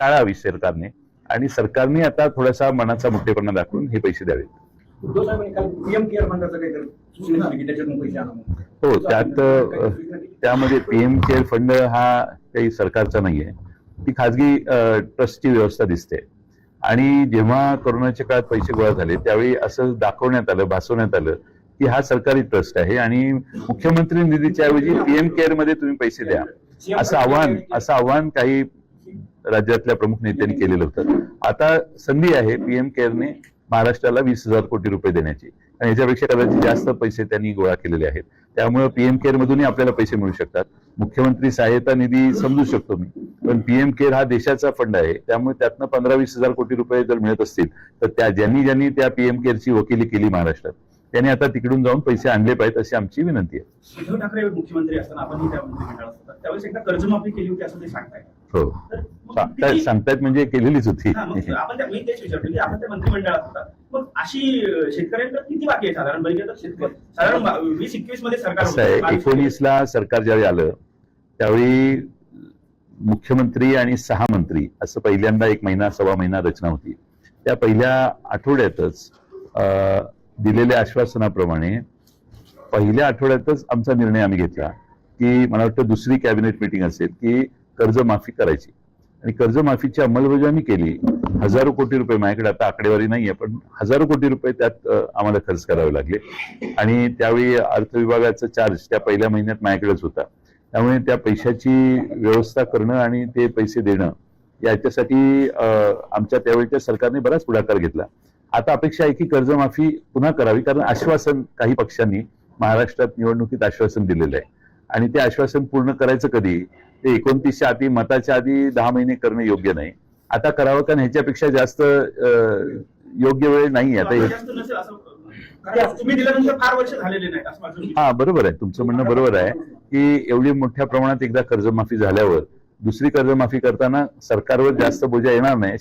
टाळावी सरकारने आणि सरकारने आता थोडासा मनाचा मोठेपणा दाखवून हे पैसे द्यावेत. हो त्यात? त्यामध्ये पीएम केअर फंड हा काही सरकारचा नाहीये. ती खाजगी ट्रस्टची व्यवस्था दिसते. आणि जेव्हा कोरोनाच्या काळात पैसे गोळा झाले त्यावेळी असं दाखवण्यात आलं भासवण्यात आलं की हा सरकारी ट्रस्ट आहे आणि मुख्यमंत्री निधीच्या ऐवजी पीएम केअरमध्ये तुम्ही पैसे द्या. असं आव्हान असं आव्हान काही राज्यातल्या प्रमुख नेत्यांनी केलेलं होतं. आता संधी आहे पीएम केअरने महाराष्ट्राला वीस हजार कोटी रुपये देण्याची. आणि याच्यापेक्षा कदाचित जास्त पैसे त्यांनी गोळा केलेले आहेत. त्यामुळे पीएम केअर मधूनही आपल्याला पैसे मिळू शकतात. मुख्यमंत्री सहायता निधी समजू शकतो मी. पण पीएम केअर हा देशाचा फंड आहे. त्यामुळे त्यातनं पंधरा वीस हजार कोटी रुपये जर मिळत असतील तर त्या ज्यांनी ज्यांनी त्या पीएम केअरची वकिली केली महाराष्ट्रात त्यांनी आता तिकडून जाऊन पैसे आणले पाहिजेत अशी आमची विनंती आहे. उद्धव ठाकरे मुख्यमंत्री असताना एकदा कर्जमाफी केली होती असं ते सांगताय हो. मग सांगतायत म्हणजे केलेलीच होती. मग आपण त्या- मी तेच विचारतो की आपण त्या मंत्रिमंडळात होता. मग अशी शेतकऱ्यांकडे किती बाकी आहे साधारण? साधारण वीस एकवीसमध्ये सरकार होतं. एकोणीसला सरकार ज्यावेळी आलं त्यावेळी मुख्यमंत्री आणि सहा मंत्री असं पहिल्यांदा एक महिना सव्वा महिना रचना होती. त्या पहिल्या आठवड्यातच दिलेल्या आश्वासनाप्रमाणे पहिल्या आठवड्यातच आमचा निर्णय आम्ही घेतला की मला वाटतं दुसरी कॅबिनेट मिटिंग असेल की कर्जमाफी करायची. आणि कर्जमाफीची अंमलबजावणी केली. हजारो कोटी रुपये माझ्याकडे आता आकडेवारी नाहीये पण हजारो कोटी रुपये त्यात आम्हाला खर्च करावे लागले. आणि त्यावेळी अर्थ विभागाचा चार्ज त्या पहिल्या महिन्यात माझ्याकडेच होता. त्यामुळे त्या पैशाची व्यवस्था करणं आणि ते पैसे देणं याच्यासाठी आमच्या त्यावेळच्या सरकारने बराच पुढाकार घेतला. आता अपेक्षा आहे की कर्जमाफी पुन्हा करावी कारण आश्वासन काही पक्षांनी महाराष्ट्रात निवडणुकीत आश्वासन दिलेलं आहे. आणि ते आश्वासन पूर्ण करायचं कधी? ते एकोणतीसच्या आधी मताच्या आधी दहा महिने करणं योग्य नाही. आता करावं कारण ह्याच्यापेक्षा जास्त योग्य वेळ नाही आता आता हे- हा बरोबर आहे. तुमचं म्हणणं बरोबर आहे की एवढी मोठ्या प्रमाणात एकदा कर्जमाफी झाल्यावर दुसरी कर्जमाफी करताना सरकारवर जास्त बोजा येणार नाही